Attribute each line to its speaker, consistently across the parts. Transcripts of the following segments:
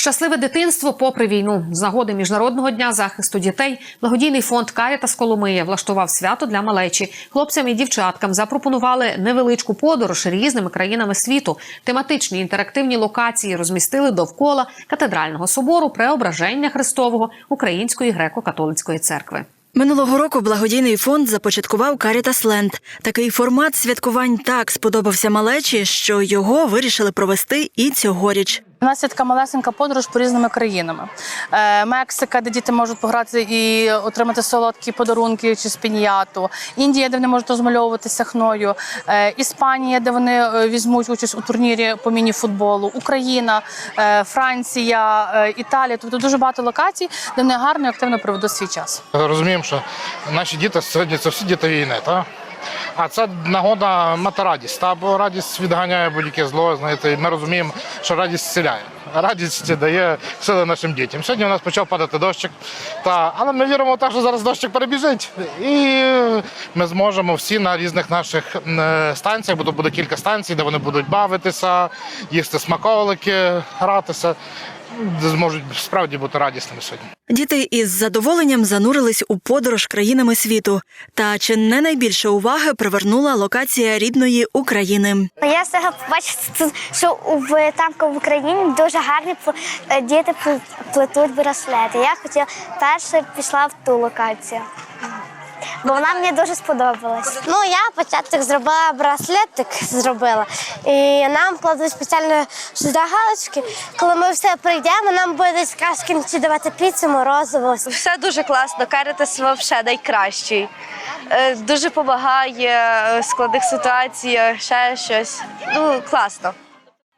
Speaker 1: Щасливе дитинство попри війну. З нагоди міжнародного дня захисту дітей благодійний фонд Карітас Коломия влаштував свято для малечі. Хлопцям і дівчаткам запропонували невеличку подорож різними країнами світу. Тематичні інтерактивні локації розмістили довкола катедрального собору Преображення Христового Української греко-католицької церкви.
Speaker 2: Минулого року благодійний фонд започаткував Caritas Land. Такий формат святкувань так сподобався малечі, що його вирішили провести і цьогоріч.
Speaker 3: У нас є така малесенька подорож по різними країнами. Е, Мексика, де діти можуть пограти і отримати солодкі подарунки чи спіняту. Індія, де вони можуть розмальовуватися хною. Е, Іспанія, де вони е, візьмуть участь у турнірі по міні-футболу. Україна, е, Франція, е, Італія. Тобто дуже багато локацій, де вони гарно і активно проведуть свій час.
Speaker 4: Розуміємо, що наші діти сьогодні це всі діти війни, та? А це нагода мати радість. Та? Бо радість відганяє будь-яке зло. Знаєте, ми розуміємо, що радість зціляє. Радість дає сили нашим дітям. Сьогодні у нас почав падати дощик. Та, але ми віримо те, що зараз дощик перебіжить. І ми зможемо всі на різних наших е, станціях, бо тут буде кілька станцій, де вони будуть бавитися, їсти смаколики, гратися. Зможуть справді бути радісними сьогодні.
Speaker 2: Діти із задоволенням занурились у подорож країнами світу. Та чи не найбільше уваги привернула локація рідної України?
Speaker 5: Я себе бачу, що в там в Україні дуже гарні е, діти пл- плетуть браслети. Я хотіла перше пішла в ту локацію. Бо вона мені дуже сподобалась. Ну я початок зробила браслетик, зробила. І нам кладуть спеціально сюди галочки. Коли ми все прийдемо, нам будуть якраз в кінці давати піцу, морозиво.
Speaker 6: Все дуже класно. Карітас взагалі найкращий. Е, Дуже допомагає в складних ситуаціях, ще щось. Ну, класно.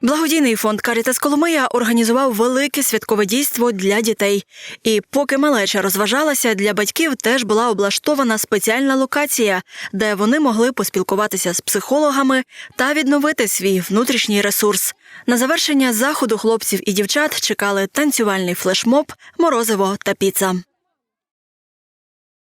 Speaker 2: Благодійний фонд Карітас Коломия організував велике святкове дійство для дітей. І поки малеча розважалася, для батьків теж була облаштована спеціальна локація, де вони могли поспілкуватися з психологами та відновити свій внутрішній ресурс. На завершення заходу хлопців і дівчат чекали танцювальний флешмоб, морозиво та піца.